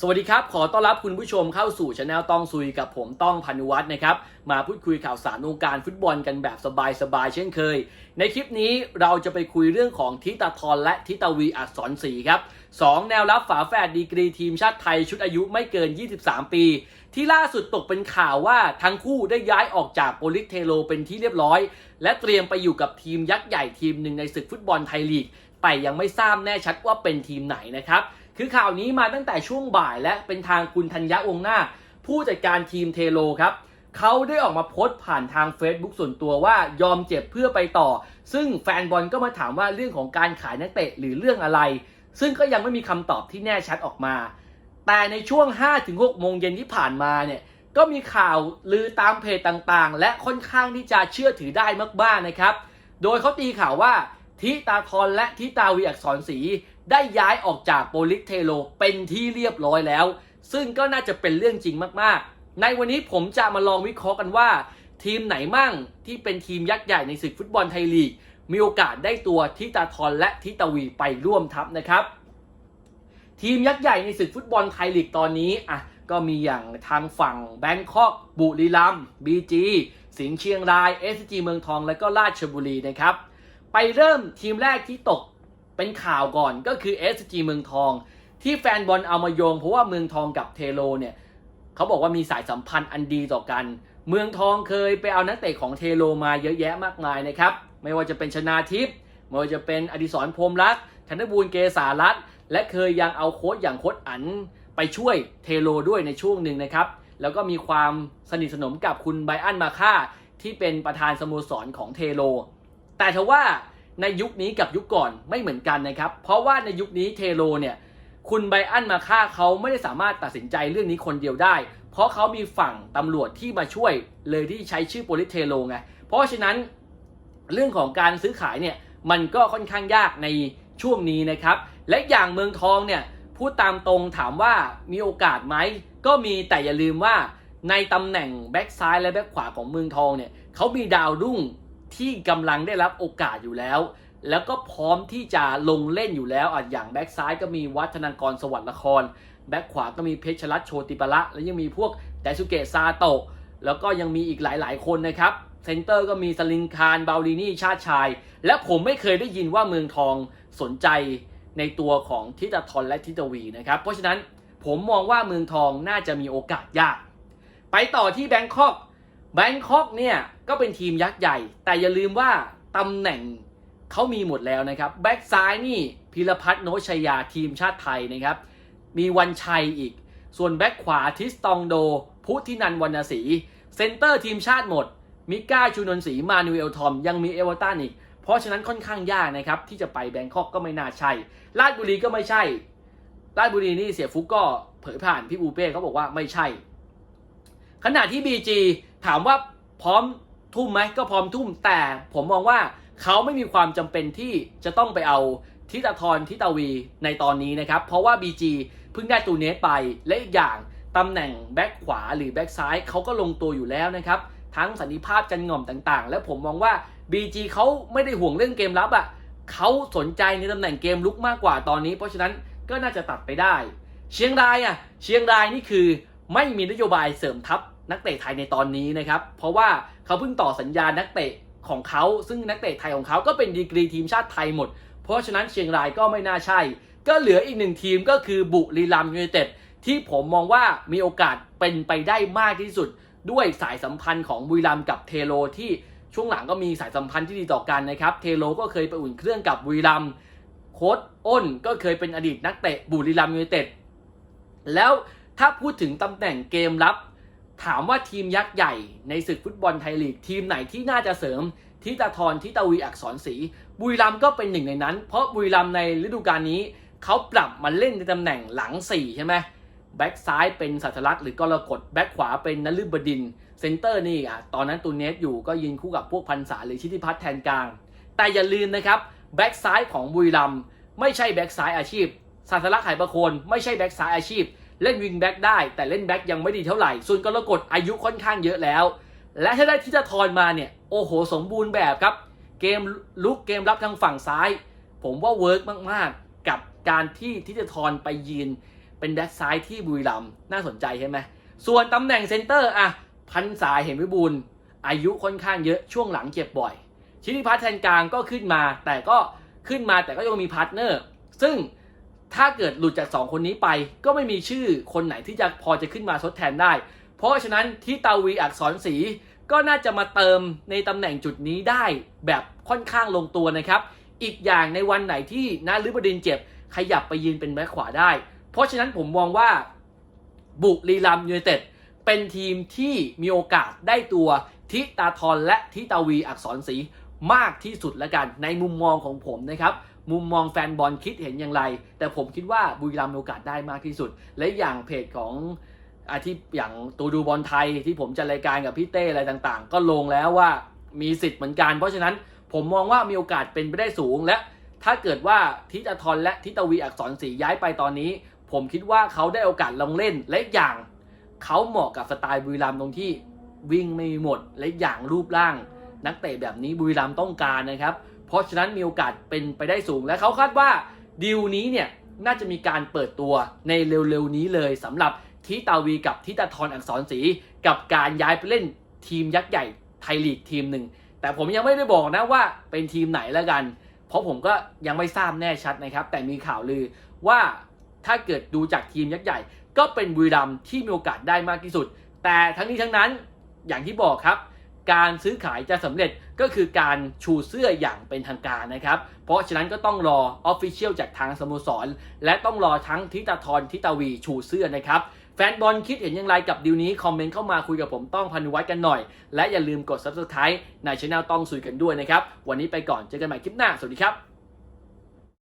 สวัสดีครับ ขอต้อนรับคุณผู้ชมเข้าสู่ช anel ต้องซุยกับผมต้องพันุวัฒน์นะครับ มาพูดคุยข่าวสารวงการฟุตบอลกันแบบสบายๆเช่นเคย ในคลิปนี้เราจะไปคุยเรื่องของทิตาทรและทิตาวีอักษรศรีครับสองแนวรับฝาแฝดดีกรีทีมชาติไทยชุดอายุไม่เกิน 23 ปี ที่ล่าสุดตกเป็นข่าวว่าทั้งคู่ได้ย้ายออกจากโปลิสเทโลเป็นที่เรียบร้อย และเตรียมไปอยู่กับทีมยักษ์ใหญ่ทีมหนึ่งในศึกฟุตบอลไทยลีก แต่ยังไม่ทราบแน่ชัดว่าเป็นทีมไหนนะครับ คือข่าวนี้มาตั้งแต่ช่วงบ่ายและเป็นทางคุณธัญญะวงศ์นาผู้จัดการทีมเทโลครับเขาได้ออกมาโพสต์ผ่านทาง Facebook ส่วนตัวว่ายอมเจ็บเพื่อไปต่อ ซึ่งแฟนบอลก็มาถามว่าเรื่องของการขายนักเตะหรือเรื่องอะไร ซึ่งก็ยังไม่มีคำตอบที่แน่ชัดออกมา แต่ในช่วง 5-6 โมงเย็นที่ผ่านมาเนี่ยก็มีข่าวลือตามเพจต่างๆ และค่อนข้างที่จะเชื่อถือได้มากๆนะครับ โดยเขาตีข่าวว่าทิตาทรและทิตาวีอักษรศรี ได้ย้ายออกจากโปลิสเทโลเป็นที่เรียบร้อยแล้ว ซึ่งก็น่าจะเป็นเรื่องจริงมากๆ ในวันนี้ผมจะมาลองวิเคราะห์กันว่า ทีมไหนมั่งที่เป็นทีมยักษ์ใหญ่ในศึกฟุตบอลไทยลีก มีโอกาสได้ตัวทิตาทรและทิตาวีไปร่วมทัพนะครับ ทีมยักษ์ใหญ่ในศึกฟุตบอลไทยลีกตอนนี้อะก็มีอย่างทางฝั่งแบงคอก บุรีรัมย์บีจีสิงห์เชียงรายเอสจีเมืองทองและก็ราชบุรีนะครับ ไปเริ่มทีมแรกที่ตก เป็นข่าวก่อนก็คือ SG เมืองทอง ที่แฟนบอลเอามาโยง เพราะว่าเมืองทองกับเทโลเนี่ยเขาบอกว่ามีสายสัมพันธ์อันดีต่อกัน เมืองทองเคยไปเอานักเตะของเทโลมาเยอะแยะมากมายนะครับ ไม่ว่าจะเป็นชนาทิพย์ไม่ว่าจะเป็นอดิศรพรมรักธนบูรณ์เกษารัตน์และเคยยังเอาโค้ชอย่างโค้ชอันไปช่วยเทโลด้วยในช่วงหนึ่งนะครับ แล้วก็มีความสนิทสนมกับคุณไบอันมาค่าที่เป็นประธานสโมสรของเทโล แต่ทว่า ในยุคนี้กับยุคก่อนไม่เหมือนกันนะครับ เพราะว่าในยุคนี้เทโลเนี่ยคุณไบอันมาค่าเขาไม่ได้สามารถตัดสินใจเรื่องนี้คนเดียวได้ เพราะเขามีฝั่งตำรวจที่มาช่วยเลยที่ใช้ชื่อโปลิเทโลไงเพราะฉะนั้นเรื่องของการซื้อขายเนี่ยมันก็ค่อนข้างยากในช่วงนี้นะครับ และอย่างเมืองทองเนี่ยพูดตามตรงถามว่ามีโอกาสไหมก็มีแต่อย่าลืมว่าในตำแหน่งแบ็กซ้ายและแบ็กขวาของเมืองทองเนี่ยเขามีดาวรุ่ง ที่กำลังได้รับโอกาสอยู่แล้ว แล้วก็พร้อมที่จะลงเล่นอยู่แล้วอะอย่างแบ็กซ้ายก็มีวัฒนากรสวัสดิ์ละคร แบ็กขวาก็มีเพชรรัตโชติปละแล้วยังมีพวกไดสุเกะซาโตะแล้วก็ยังมีอีกหลายๆ คนนะครับเซนเตอร์ก็มีสลิงคารบาลีนี่ชาติชาย และผมไม่เคยได้ยินว่าเมืองทองสนใจในตัวของทิตาทรและทิตาวีนะครับเพราะฉะนั้นผมมองว่าเมืองทองน่าจะมีโอกาสยาก ไปต่อที่แบงคอก แบงคอกเนี่ยก็เป็นทีมยักษ์ใหญ่ แต่อย่าลืมว่าตำแหน่งเขามีหมดแล้วนะครับ แบ็กซ้ายนี่พิรพัฒน์โนชยาทีมชาติไทยนะครับ มีวันชัยอีก ส่วนแบ็กขวาทิสตองโด พุทธินันวรรณศรีเซนเตอร์ทีมชาติหมด มิก้าชูนนศรีมานูเอลทอม ยังมีเอเวอร์ตันอีก เพราะฉะนั้นค่อนข้างยากนะครับ ที่จะไปแบงคอกก็ไม่น่าใช่ราชบุรีก็ไม่ใช่ราชบุรีนี่เสียฟุกก็เผยผ่านพี่บูเป้เขาบอกว่าไม่ใช่ ขณะที่ BG ถามว่าพร้อมทุ่มไหมก็พร้อมทุ่มแต่ผมมองว่าเขาไม่มีความจำเป็นที่จะต้องไปเอาทิตาทรทิตาวีในตอนนี้นะครับ เพราะว่า BG เพิ่งได้ตูเนสไปและอีกอย่างตำแหน่งแบ็คขวาหรือแบ็คซ้ายเขาก็ลงตัวอยู่แล้วนะครับ ทั้งสันติภาพจันง่อมต่างๆ และผมมองว่า BG เขาไม่ได้ห่วงเรื่องเกมรับอะ่ะเขาสนใจในตำแหน่งเกมลุกมากกว่าตอนนี้ เพราะฉะนั้นก็น่าจะตัดไปได้ เชียงรายอะเชียงรายนี่คือไม่มีนโยบายเสริมทัพ นักเตะไทยในตอนนี้นะครับ เพราะว่าเขาเพิ่งต่อสัญญานักเตะของเขา ซึ่งนักเตะไทยของเขาก็เป็นดีกรีทีมชาติไทยหมด เพราะฉะนั้นเชียงรายก็ไม่น่าใช่ ก็เหลืออีกหนึ่งทีมก็คือบุรีรัมย์ยูไนเต็ดที่ผมมองว่ามีโอกาสเป็นไปได้มากที่สุด ด้วยสายสัมพันธ์ของบุรีรัมย์กับเทโลที่ช่วงหลังก็มีสายสัมพันธ์ที่ดีต่อกันนะครับ เทโลก็เคยไปอุ่นเครื่องกับบุรีรัมย์โค้ดอ้นก็เคยเป็นอดีตนักเตะบุรีรัมย์ยูไนเต็ดแล้วถ้าพูดถึงตำแหน่งเกมรับ ถามว่าทีมยักษ์ใหญ่ในศึกฟุตบอลไทยลีก ทีมไหนที่น่าจะเสริมทิตาทรทิตาวีอักษรศรีบุรีรัมก็เป็นหนึ่งในนั้น เพราะบุรีรัมในฤดูกาลนี้เขาปรับมาเล่นในตำแหน่งหลัง 4 ใช่ไหมแบ็กซ้ายเป็นสัตลักษณ์หรือกรกฎแบ็กขวาเป็นนฤบดินเซนเตอร์นี่อะตอนนั้นตูเนสอยู่ก็ยืนคู่กับพวกพันษาหรือชิติพัฒน์แทนกลาง แต่อย่าลืมนะครับแบ็กซ้ายของบุรีรัมไม่ใช่แบ็กซ้ายอาชีพสัตลักษณ์ไหประโคนไม่ใช่แบ็กซ้ายอาชีพ เล่นวิงแบ็กได้แต่เล่นแบ็กยังไม่ดีเท่าไหร่ ส่วนกรกฎอายุค่อนข้างเยอะแล้ว และถ้าได้ทิตาทรมาเนี่ย โอ้โห สมบูรณ์แบบครับ เกมลุกเกมรับทางฝั่งซ้าย ผมว่าเวิร์กมากๆ กับการที่ทิตาทรไปยืน เป็นแบ็กซ้ายที่บุรีรัมน่าสนใจใช่ไหมส่วนตำแหน่งเซนเตอร์อะพันสายเห็นวิบูลอายุค่อนข้างเยอะช่วงหลังเจ็บบ่อย ชินิพัฒน์แทนกลางก็ขึ้นมา แต่ก็ขึ้นมาแต่ก็ยังมีพาร์ทเนอร์ ซึ่ง ถ้าเกิดหลุดจาก 2 คนนี้ไป ก็ไม่มีชื่อคนไหนที่จะพอจะขึ้นมาทดแทนได้ เพราะฉะนั้นที่ตาวีอักษรศรีก็น่าจะมาเติมในตำแหน่งจุดนี้ได้แบบค่อนข้างลงตัวนะครับ อีกอย่างในวันไหนที่นาฤบดินเจ็บ ขยับไปยืนเป็นแบ็คขวาได้ เพราะฉะนั้นผมมองว่าบุรีรัมยูไนเต็ดเป็นทีมที่มีโอกาสได้ตัวทิตาทรและทิตาวีอักษรศรีมากที่สุดละกัน ในมุมมองของผมนะครับ มุมมองแฟนบอลคิดเห็นอย่างไร แต่ผมคิดว่าบุรีรัมย์มีโอกาสได้มากที่สุด และอย่างเพจของอาที่อย่างตูดูบอลไทยที่ผมจะรายการกับพี่เต้อะไรต่างๆ ก็ลงแล้วว่ามีสิทธิ์เหมือนกัน เพราะฉะนั้นผมมองว่ามีโอกาสเป็นไปได้สูง และถ้าเกิดว่าทิตาทรและทิตาวีอักษรศรีย้ายไปตอนนี้ ผมคิดว่าเขาได้โอกาสลงเล่น และอย่างเขาเหมาะกับสไตล์บุรีรัมย์ตรงที่วิ่งไม่หมด และอย่างรูปร่าง นักเตะแบบนี้บุรีรัมย์ต้องการนะครับ เพราะฉะนั้นมีโอกาสเป็นไปได้สูง และเขาคาดว่าดีลนี้เนี่ยน่าจะมีการเปิดตัวในเร็วๆนี้เลยสำหรับทิตาวีกับทิตาทรอักษรศรีกับการย้ายไปเล่นทีมยักษ์ใหญ่ไทยลีกทีมหนึ่งแต่ผมยังไม่ได้บอกนะว่าเป็นทีมไหนแล้วกัน เพราะผมก็ยังไม่ทราบแน่ชัดนะครับ แต่มีข่าวลือว่าถ้าเกิดดูจากทีมยักษ์ใหญ่ ก็เป็นบุรีรัมที่มีโอกาสได้มากที่สุด แต่ทั้งนี้ทั้งนั้นอย่างที่บอกครับ การซื้อขายจะสำเร็จก็คือการชูเสื้ออย่างเป็นทางการนะครับ เพราะฉะนั้นก็ต้องรอออฟฟิเชียลจากทางสโมสร และต้องรอทั้งทิตาทรทิตาวีชูเสื้อนะครับแฟนบอลคิดเห็นอย่างไรกับดีลนี้ คอมเมนต์เข้ามาคุยกับผมต้องพันวัฒน์กันหน่อย และอย่าลืมกด subscribe ในช่องต้องสุยกันด้วยนะครับ วันนี้ไปก่อนเจอกันใหม่คลิปหน้า สวัสดีครับ